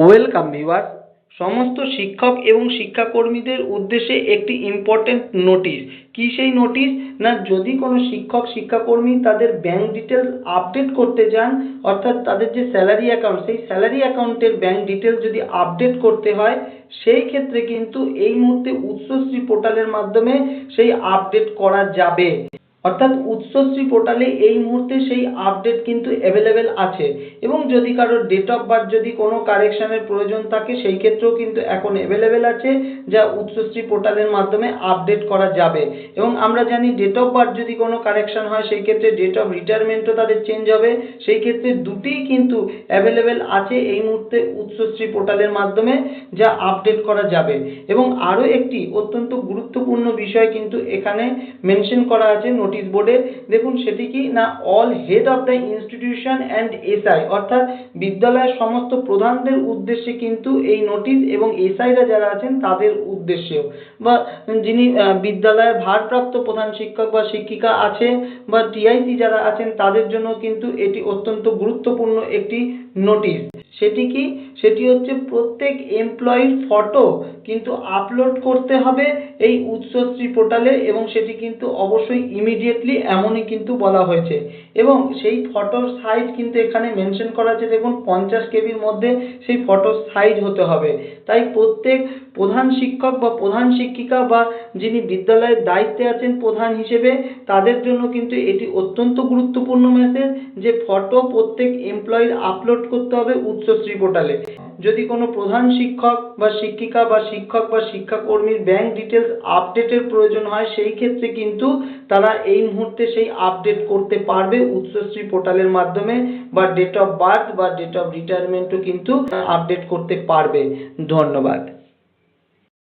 Welcome viewers. সমস্ত শিক্ষক এবং শিক্ষাকর্মীদের উদ্দেশ্যে একটি ইম্পর্টেন্ট নোটিশ কি সেই নোটিশ না, যদি কোনো শিক্ষক, শিক্ষাকর্মী তাদের ব্যাংক ডিটেলস আপডেট করতে চান অর্থাৎ তাদের যে স্যালারি অ্যাকাউন্ট সেই স্যালারি অ্যাকাউন্টের ব্যাংক ডিটেলস যদি আপডেট করতে হয়, সেই ক্ষেত্রে কিন্তু এই মুহূর্তে উৎসশ্রী পোর্টালের মাধ্যমে সেই আপডেট করা যাবে। অর্থাৎ উৎসশ্রী পোর্টালে এই মুহূর্তে সেই আপডেট কিন্তু অ্যাভেলেবেল আছে। এবং যদি কারোর ডেট অফ বার্থ যদি কোনো কারেকশানের প্রয়োজন থাকে, সেই ক্ষেত্রেও কিন্তু এখন অ্যাভেলেবেল আছে, যা উৎসশ্রী পোর্টালের মাধ্যমে আপডেট করা যাবে। এবং আমরা জানি ডেট অফ বার্থ যদি কোনো কারেকশান হয়, সেই ক্ষেত্রে ডেট অফ রিটায়ারমেন্টও তাদের চেঞ্জ হবে। সেই ক্ষেত্রে দুটিই কিন্তু অ্যাভেলেবেল আছে এই মুহূর্তে উৎসশ্রী পোর্টালের মাধ্যমে, যা আপডেট করা যাবে। এবং আরও একটি অত্যন্ত গুরুত্বপূর্ণ বিষয় কিন্তু এখানে মেনশন করা আছে নোটিশ বোর্ডে দেখুন সেটি কি? না all head of the institution and SI অর্থাৎ বিদ্যালয়ের সমস্ত প্রধানদের উদ্দেশ্যে কিন্তু এই নোটিশ এবং এসআইরা যারা আছেন তাদের উদ্দেশ্যেও। বা যিনি বিদ্যালয়ের ভারপ্রাপ্ত প্রধান শিক্ষক বা শিক্ষিকা আছে বা টিআইসি যারা আছেন তাদের জন্য কিন্তু এটি অত্যন্ত গুরুত্বপূর্ণ একটি নোটিশ সেটি কি? সেটি হচ্ছে প্রত্যেক এমপ্লয়ির ফটো কিন্তু আপলোড করতে হবে এই উৎসশ্রী পোর্টালে এবং সেটি কিন্তু অবশ্যই ইমিডিয়েটলি এমনই কিন্তু বলা হয়েছে। এবং সেই ফটোর সাইজ কিন্তু এখানে মেনশন করা আছে, দেখুন, পঞ্চাশ কেবির মধ্যে সেই ফটোর সাইজ হতে হবে। তাই প্রত্যেক প্রধান শিক্ষক বা প্রধান শিক্ষিকা বা যিনি বিদ্যালয়ের দায়িত্বে আছেন প্রধান হিসেবে, তাদের জন্য কিন্তু এটি অত্যন্ত গুরুত্বপূর্ণ মেসেজ যে ফটো প্রত্যেক এমপ্লয়ির আপলোড করতে হবে উচ্চশ্রী পোর্টালে যদি কোনো প্রধান শিক্ষক বা শিক্ষিকা বা শিক্ষক বা শিক্ষাকর্মীর ব্যাংক ডিটেলস আপডেটের প্রয়োজন হয়, সেই ক্ষেত্রে কিন্তু তারা এই মুহূর্তে সেই আপডেট করতে পারবে উচ্চশ্রী পোর্টালের মাধ্যমে বা ডেট অফ বার্থ বা ডেট অফ রিটায়ারমেন্টও কিন্তু আপডেট করতে পারবে। ধন্যবাদ।